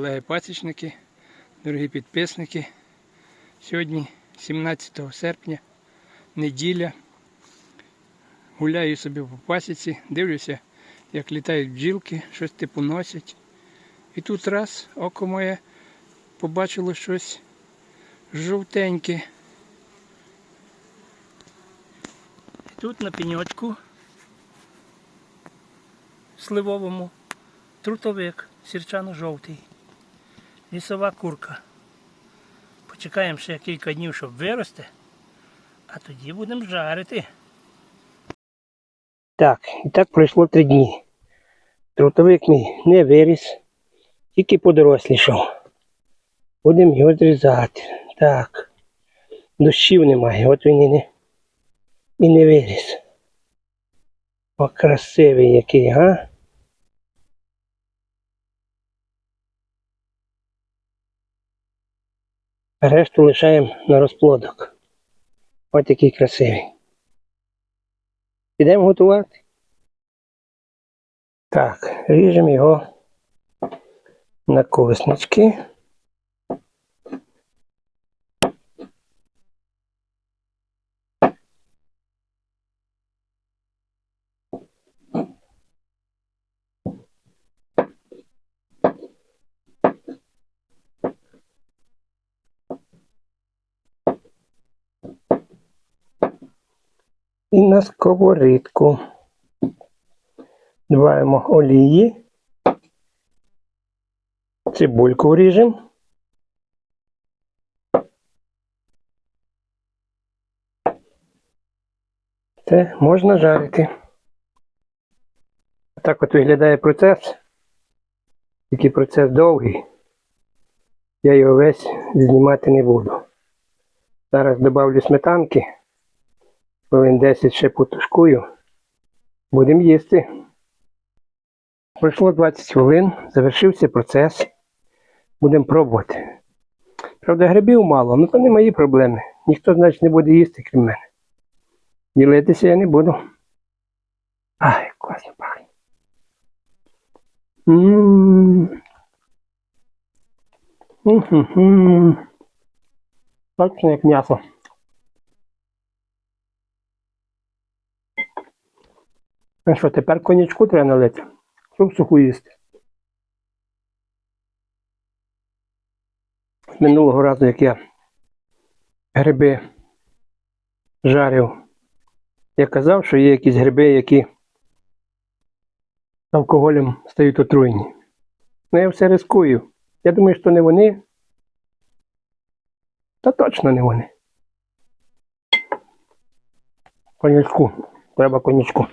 колеги-пасічники, дорогі підписники. Сьогодні 17 серпня, неділя. Гуляю собі по пасіці, дивлюся, як літають бджілки, щось типу носять. І тут раз око моє побачило щось жовтеньке. І тут на пеньочку сливовому трутовик сірчано-жовтий. Лісова курка. Почекаємо ще кілька днів, щоб вирости, а тоді будемо жарити. Так, і так пройшло три дні. Трутовик мій не виріс, тільки подорослішав. Будемо його зрізати. Так. Дощів немає, от він і не, і не виріс. О, красивий який, га? Решту лишаємо на розплодок. Ось який красивий. Підемо готувати. Так, ріжемо його на коснички. І на сковорідку. Добавимо олії. Цибульку ріжемо. Це можна жарити. Так от виглядає процес. Тільки процес довгий. Я його весь знімати не буду. Зараз добавлю сметанки. Хвилин 10 ще потушкую. Будемо їсти. Пройшло 20 хвилин, завершився процес. Будемо пробувати. Правда, грибів мало, але то не мої проблеми. Ніхто, значить, не буде їсти, крім мене. Ділитися я не буду. Ай, класно пахне. Точно як м'ясо. А що, тепер конячку треба налити? Щоб суху їсти. Минулого разу, як я гриби жарив, я казав, що є якісь гриби, які алкоголем стають отруєні. Ну я все рискую. Я думаю, що не вони. Та точно не вони. Конячку. Треба конячку.